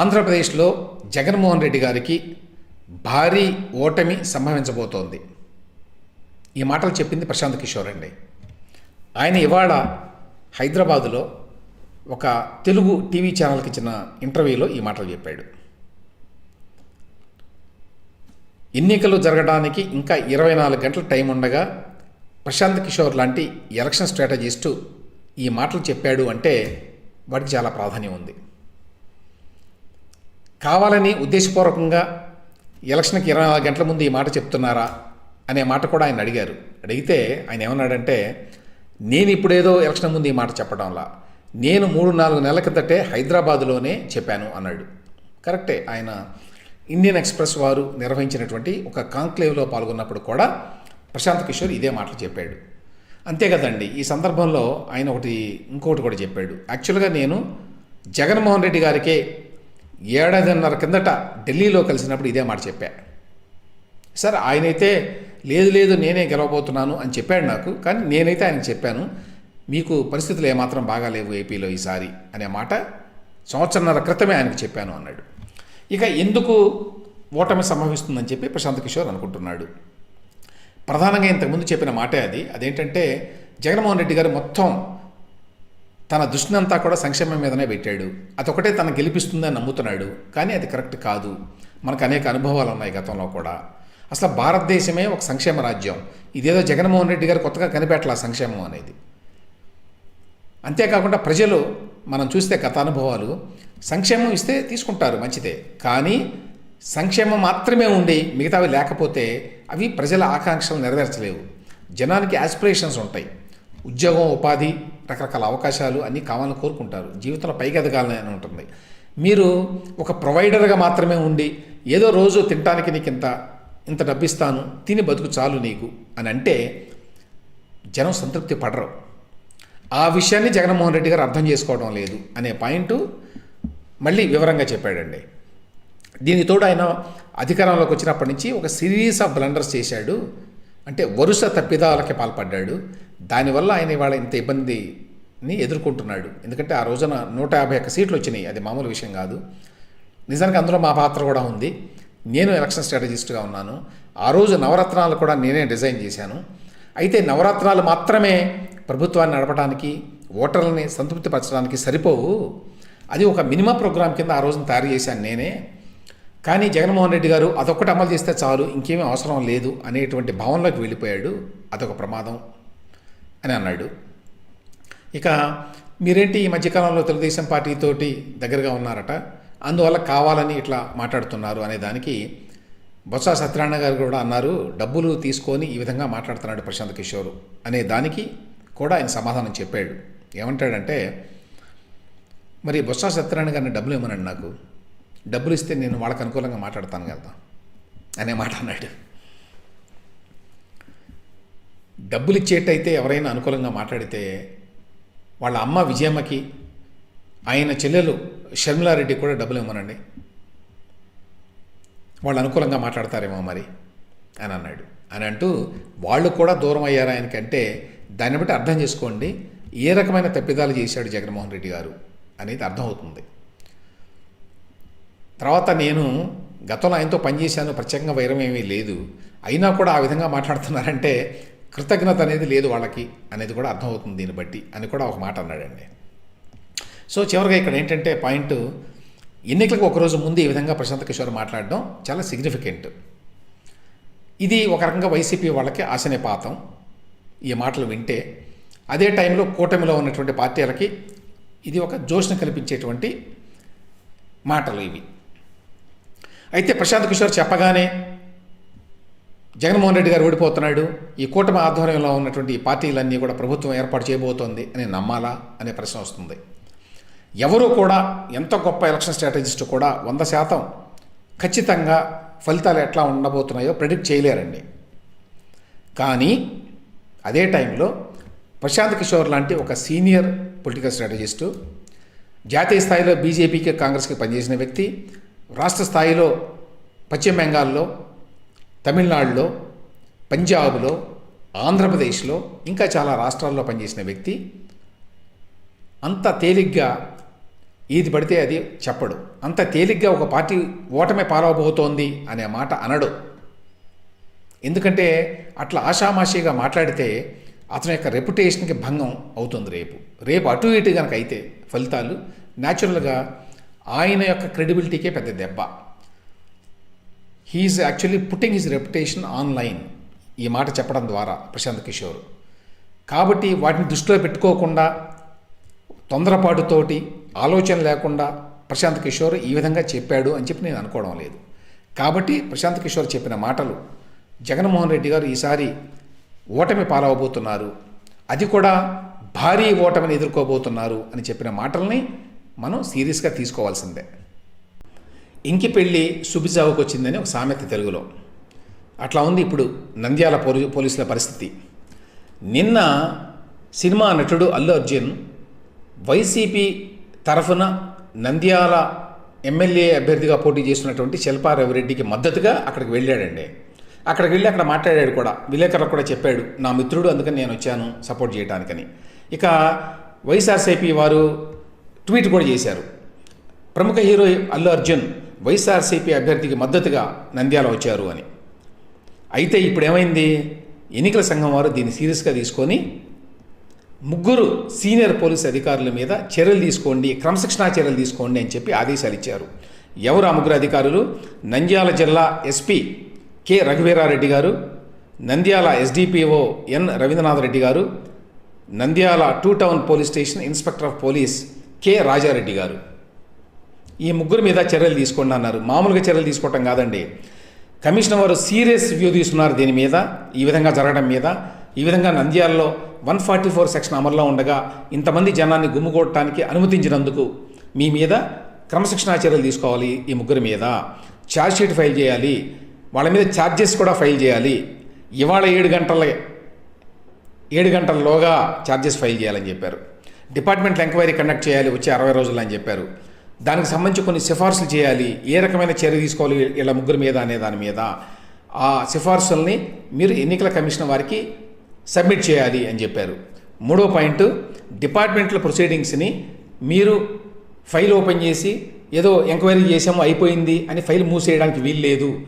ఆంధ్రప్రదేశ్లో జగన్మోహన్ రెడ్డి గారికి భారీ ఓటమి సంభవించబోతోంది. ఈ మాటలు చెప్పింది ప్రశాంత్ కిషోర్ అండి. ఆయన ఇవాళ హైదరాబాదులో ఒక తెలుగు టీవీ ఛానల్కి ఇచ్చిన ఇంటర్వ్యూలో ఈ మాటలు చెప్పాడు. ఎన్నికలు జరగడానికి ఇంకా ఇరవై నాలుగు గంటల టైం ఉండగా ప్రశాంత్ కిషోర్ లాంటి ఎలక్షన్ స్ట్రాటజిస్టు ఈ మాటలు చెప్పాడు అంటే వాటికి చాలా ప్రాధాన్యం ఉంది. కావాలని ఉద్దేశపూర్వకంగా ఎలక్షన్కి ఇరవై నాలుగు గంటల ముందు ఈ మాట చెప్తున్నారా అనే మాట కూడా ఆయన అడిగారు. అడిగితే ఆయన ఏమన్నాడంటే నేను ఇప్పుడేదో ఎలక్షన్ ముందు ఈ మాట చెప్పడంలా. నేను మూడు నాలుగు నెలల కిందటే హైదరాబాదులోనే చెప్పాను అన్నాడు. కరెక్టే ఆయన ఇండియన్ ఎక్స్ప్రెస్ వారు నిర్వహించినటువంటి ఒక కాంక్లేవ్లో పాల్గొన్నప్పుడు కూడా ప్రశాంత్ కిషోర్ ఇదే మాటలు చెప్పాడు. అంతే కదండి ఈ సందర్భంలో ఆయన ఒకటి ఇంకొకటి కూడా చెప్పాడు. యాక్చువల్గా నేను జగన్మోహన్ రెడ్డి గారికే ఏడాదిన్నర కిందట ఢిల్లీలో కలిసినప్పుడు ఇదే మాట చెప్పా. సార్ ఆయనైతే లేదు లేదు నేనే గెలవబోతున్నాను అని చెప్పాడు నాకు. కానీ నేనైతే ఆయనకు చెప్పాను మీకు పరిస్థితులు ఏమాత్రం బాగాలేవు ఏపీలో ఈసారి అనే మాట సంవత్సరంన్నర క్రితమే ఆయనకు చెప్పాను అన్నాడు. ఇక ఎందుకు ఓటమి సంభవిస్తుందని చెప్పి ప్రశాంత్ కిషోర్ అనుకుంటున్నాడు. ప్రధానంగా ఇంతకుముందు చెప్పిన మాటే అది. అదేంటంటే జగన్మోహన్ రెడ్డి గారు మొత్తం తన దృష్టినంతా కూడా సంక్షేమం మీదనే పెట్టాడు. అదొకటే తన గెలిపిస్తుందని నమ్ముతున్నాడు. కానీ అది కరెక్ట్ కాదు. మనకు అనేక అనుభవాలు ఉన్నాయి గతంలో కూడా. అసలు భారతదేశమే ఒక సంక్షేమ రాజ్యం. ఇదేదో జగన్మోహన్ రెడ్డి గారు కొత్తగా కనిపెట్టాల సంక్షేమం అనేది. అంతేకాకుండా ప్రజలు మనం చూస్తే గత అనుభవాలు సంక్షేమం ఇస్తే తీసుకుంటారు మంచిదే. కానీ సంక్షేమం మాత్రమే ఉండి మిగతావి లేకపోతే అవి ప్రజల ఆకాంక్షలు నెరవేర్చలేవు. జనానికి యాస్పిరేషన్స్ ఉంటాయి. ఉద్యోగం ఉపాధి రకరకాల అవకాశాలు అన్నీ కావాలని కోరుకుంటారు. జీవితంలో పైకి ఎదగాలని ఉంటుంది. మీరు ఒక ప్రొవైడర్గా మాత్రమే ఉండి ఏదో రోజు తినడానికి నీకు ఇంత ఇంత డబ్బిస్తాను తిని బతుకు చాలు నీకు అని అంటే జనం సంతృప్తి పడరు. ఆ విషయాన్ని జగన్మోహన్ రెడ్డి గారు అర్థం చేసుకోవడం లేదు అనే పాయింట్ మళ్ళీ వివరంగా చెప్పాడండి. దీనితోడు ఆయన అధికారంలోకి వచ్చినప్పటి నుంచి ఒక సిరీస్ ఆఫ్ బ్లండర్స్ చేశాడు. అంటే వరుస తప్పిదాలకి పాల్పడ్డాడు. దానివల్ల ఆయన ఇవాళ ఇంత ఇబ్బందిని ఎదుర్కొంటున్నాడు. ఎందుకంటే ఆ రోజున నూట యాభై ఒక్క సీట్లు వచ్చినాయి. అది మామూలు విషయం కాదు. నిజానికి అందులో మా పాత్ర కూడా ఉంది. నేను ఎలక్షన్ స్ట్రాటజిస్ట్గా ఉన్నాను. ఆ రోజు నవరత్నాలు కూడా నేనే డిజైన్ చేశాను. అయితే నవరత్నాలు మాత్రమే ప్రభుత్వాన్ని నడపడానికి ఓటర్లని సంతృప్తిపరచడానికి సరిపోవు. అది ఒక మినిమం ప్రోగ్రాం కింద ఆ రోజున తయారు చేశాను నేనే. కానీ జగన్మోహన్ రెడ్డి గారు అదొక్కటి అమలు చేస్తే చాలు ఇంకేమీ అవసరం లేదు అనేటువంటి భావనలోకి వెళ్ళిపోయాడు. అదొక ప్రమాదం అని అన్నాడు. ఇక మీరేంటి ఈ మధ్యకాలంలో తెలుగుదేశం పార్టీతోటి దగ్గరగా ఉన్నారట? అందువల్ల కావాలని ఇట్లా మాట్లాడుతున్నారు అనే దానికి బొత్స సత్యనారాయణ గారు కూడా అన్నారు డబ్బులు తీసుకొని ఈ విధంగా మాట్లాడుతున్నాడు ప్రశాంత్ కిషోర్ అనే దానికి కూడా ఆయన సమాధానం చెప్పాడు. ఏమంటాడంటే మరి బొత్స సత్యనారాయణ గారిని డబ్బులు ఇవ్వనండి నాకు. డబ్బులు ఇస్తే నేను వాళ్ళకి అనుకూలంగా మాట్లాడతాను కదా అనే మాట అన్నాడు. డబ్బులు ఇచ్చేటైతే ఎవరైనా అనుకూలంగా మాట్లాడితే వాళ్ళ అమ్మ విజయమ్మకి ఆయన చెల్లెలు షర్మిలారెడ్డి కూడా డబ్బులు ఇవ్వమనండి. వాళ్ళు అనుకూలంగా మాట్లాడతారేమో మరి అని అన్నాడు. అని అంటూ వాళ్ళు కూడా దూరం అయ్యారు ఆయనకంటే దాన్ని బట్టి అర్థం చేసుకోండి ఏ రకమైన తప్పిదాలు చేశాడు జగన్మోహన్ రెడ్డి గారు అనేది అర్థమవుతుంది. తర్వాత నేను గతంలో ఆయనతో పనిచేశాను ప్రత్యేకంగా వైరం ఏమీ లేదు. అయినా కూడా ఆ విధంగా మాట్లాడుతున్నారంటే కృతజ్ఞత అనేది లేదు వాళ్ళకి అనేది కూడా అర్థమవుతుంది దీన్ని బట్టి అని కూడా ఒక మాట అన్నాడండి. సో చివరిగా ఇక్కడ ఏంటంటే పాయింట్ ఎన్నికలకు ఒకరోజు ముందు ఈ విధంగా ప్రశాంత్ కిషోర్ మాట్లాడడం చాలా సిగ్నిఫికెంట్ ఇది ఒక రకంగా వైసీపీ వాళ్ళకి ఆశనిపాతం. ఈ మాటలు వింటే అదే టైంలో కూటమిలో ఉన్నటువంటి పార్టీలకి ఇది ఒక జోష్ను కల్పించేటువంటి మాటలు ఇవి. అయితే ప్రశాంత్ కిషోర్ చెప్పగానే జగన్మోహన్ రెడ్డి గారు ఓడిపోతున్నాడు. ఈ కూటమి ఆధ్వర్యంలో ఉన్నటువంటి ఈ పార్టీలన్నీ కూడా ప్రభుత్వం ఏర్పాటు చేయబోతోంది అని నమ్మాలా అనే ప్రశ్న వస్తుంది. ఎవరు కూడా ఎంత గొప్ప ఎలక్షన్ స్ట్రాటజిస్ట్ కూడా వంద శాతం ఖచ్చితంగా ఫలితాలు ఎట్లా ఉండబోతున్నాయో ప్రెడిక్ట్ చేయలేరండి. కానీ అదే టైంలో ప్రశాంత్ కిషోర్ లాంటి ఒక సీనియర్ పొలిటికల్ స్ట్రాటజిస్టు జాతీయ స్థాయిలో బీజేపీకి కాంగ్రెస్కి పనిచేసిన వ్యక్తి రాష్ట్ర స్థాయిలో పశ్చిమ బెంగాల్లో తమిళనాడులో పంజాబ్లో ఆంధ్రప్రదేశ్లో ఇంకా చాలా రాష్ట్రాల్లో పనిచేసిన వ్యక్తి. అంత తేలిగ్గా ఏది పడితే అది చెప్పడు. అంత తేలిగ్గా ఒక పార్టీ ఓటమి పాలవబోతోంది అనే మాట అనడు. ఎందుకంటే అట్లా ఆషామాషిగా మాట్లాడితే అతని యొక్క రెప్యుటేషన్కి భంగం అవుతుంది రేపు. రేపు అటు ఇటు కనుక అయితే ఫలితాలు న్యాచురల్గా ఆయన యొక్క క్రెడిబిలిటీకే పెద్ద దెబ్బ. He's actually putting his reputation online ఈ మాట చెప్పడం ద్వారా ప్రశాంత్ కిషోర్. కాబట్టి వాటిని దృష్టిలో పెట్టుకోకుండా తొందరపాటుతోటి ఆలోచన లేకుండా ప్రశాంత్ కిషోర్ ఈ విధంగా చెప్పాడు అని చెప్పి నేను అనుకోవడం లేదు. కాబట్టి ప్రశాంత్ కిషోర్ చెప్పిన మాటలు జగన్మోహన్ రెడ్డి గారు ఈసారి ఓటమి పాలవబోతున్నారు. అది కూడా భారీ ఓటమిని ఎదుర్కోబోతున్నారు అని చెప్పిన మాటల్ని మనం సీరియస్గా తీసుకోవాల్సిందే. ఇంకి పెళ్ళి సుబిజావుకు వచ్చిందని ఒక సామెత తెలుగులో. అట్లా ఉంది ఇప్పుడు నంద్యాల పోలీ పోలీసుల పరిస్థితి. నిన్న సినిమా నటుడు అల్లు అర్జున్ వైసీపీ తరఫున నంద్యాల ఎమ్మెల్యే అభ్యర్థిగా పోటీ చేస్తున్నటువంటి శిల్పారవిరెడ్డికి మద్దతుగా అక్కడికి వెళ్ళాడండి. అక్కడికి వెళ్ళి అక్కడ మాట్లాడాడు కూడా. విలేకరులకు కూడా చెప్పాడు నా మిత్రుడు అందుకని నేను వచ్చాను సపోర్ట్ చేయడానికని ఇక వైఎస్ఆర్సీపీ వారు ట్వీట్ కూడా చేశారు. ప్రముఖ హీరో అల్లు అర్జున్ వైఎస్ఆర్సీపీ అభ్యర్థికి మద్దతుగా నంద్యాల వచ్చారు అని. అయితే ఇప్పుడు ఏమైంది ఎన్నికల సంఘం వారు దీన్ని సీరియస్గా తీసుకొని ముగ్గురు సీనియర్ పోలీస్ అధికారుల మీద చర్యలు తీసుకోండి క్రమశిక్షణా చర్యలు తీసుకోండి అని చెప్పి ఆదేశాలు ఇచ్చారు. ఎవరు ఆ ముగ్గురు అధికారులు? నంద్యాల జిల్లా ఎస్పీ కె. రఘువీరారెడ్డి గారు నంద్యాల ఎస్డిపిఓ ఎన్. రవీంద్రనాథ్ రెడ్డి గారు Nandyal two town police station inspector of police K Raja Reddy గారు. ఈ ముగ్గురు మీద చర్యలు తీసుకోండి అన్నారు. మామూలుగా చర్యలు తీసుకోవటం కాదండి. కమిషనర్ వారు సీరియస్ వ్యూ తీసుకున్నారు దీని మీద ఈ విధంగా జరగడం మీద. ఈ విధంగా నంద్యాలలో వన్ ఫార్టీ ఫోర్ సెక్షన్ అమల్లో ఉండగా ఇంతమంది జనాన్ని గుమ్ముకొట్టడానికి అనుమతించినందుకు మీ మీద క్రమశిక్షణా చర్యలు తీసుకోవాలి ఈ ముగ్గురి మీద. ఛార్జ్షీట్ ఫైల్ చేయాలి. వాళ్ళ మీద ఛార్జెస్ కూడా ఫైల్ చేయాలి. ఇవాళ ఏడు గంటల ఏడు గంటల్లోగా ఛార్జెస్ ఫైల్ చేయాలని చెప్పారు. డిపార్ట్మెంట్ ఎంక్వైరీ కండక్ట్ చేయాలి వచ్చే అరవై రోజులు అని చెప్పారు. దానికి సంబంధించి కొన్ని సిఫార్సులు చేయాలి. ఏ రకమైన చర్య తీసుకోవాలి వీళ్ళ ముగ్గురు మీద అనే దాని మీద. ఆ సిఫార్సుల్ని మీరు ఎన్నికల కమిషన్ వారికి సబ్మిట్ చేయాలి అని చెప్పారు. మూడో పాయింట్ డిపార్ట్మెంట్ల ప్రొసీడింగ్స్ని మీరు ఫైల్ ఓపెన్ చేసి ఏదో ఎంక్వైరీ చేసాము అయిపోయింది అని ఫైల్ మూసేయడానికి వీలు లేదు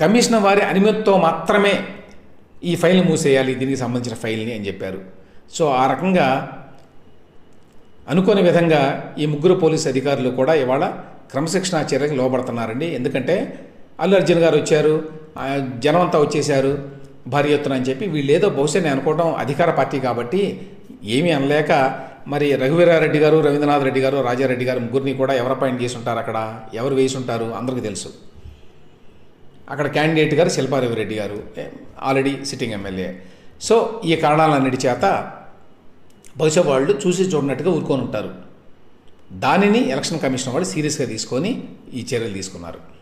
కమిషన్ వారి అనుమతితో మాత్రమే ఈ ఫైల్ మూసేయాలి దీనికి సంబంధించిన ఫైల్ని అని చెప్పారు. సో ఆ రకంగా అనుకోని విధంగా ఈ ముగ్గురు పోలీస్ అధికారులు కూడా ఇవాళ క్రమశిక్షణా చర్యలకు లోపడుతున్నారండి ఎందుకంటే అల్లు అర్జున్ గారు వచ్చారు జనమంతా జనం అంతా వచ్చేసారు భారీ ఎత్తున అని చెప్పి వీళ్ళు ఏదో బహుశా నేను అనుకోవడం అధికార పార్టీ కాబట్టి ఏమీ అనలేక మరి రఘువీరారెడ్డి గారు రవీంద్రనాథ్ రెడ్డి గారు రాజారెడ్డి గారు ముగ్గురిని కూడా ఎవరు అపాయింట్ చేసి ఉంటారు అక్కడ? ఎవరు వేసి ఉంటారు? అందరికీ తెలుసు. అక్కడ క్యాండిడేట్ గారు శిల్పారెడ్డి గారు ఆల్రెడీ సిట్టింగ్ ఎమ్మెల్యే. సో ఈ కారణాలన్నిటి చేత బహుశా వాళ్ళు చూసి చూడనట్టుగా ఊరుకొని ఉంటారు. దానిని ఎలక్షన్ కమిషన్ వాళ్ళు సీరియస్గా తీసుకొని ఈ చర్యలు తీసుకున్నారు.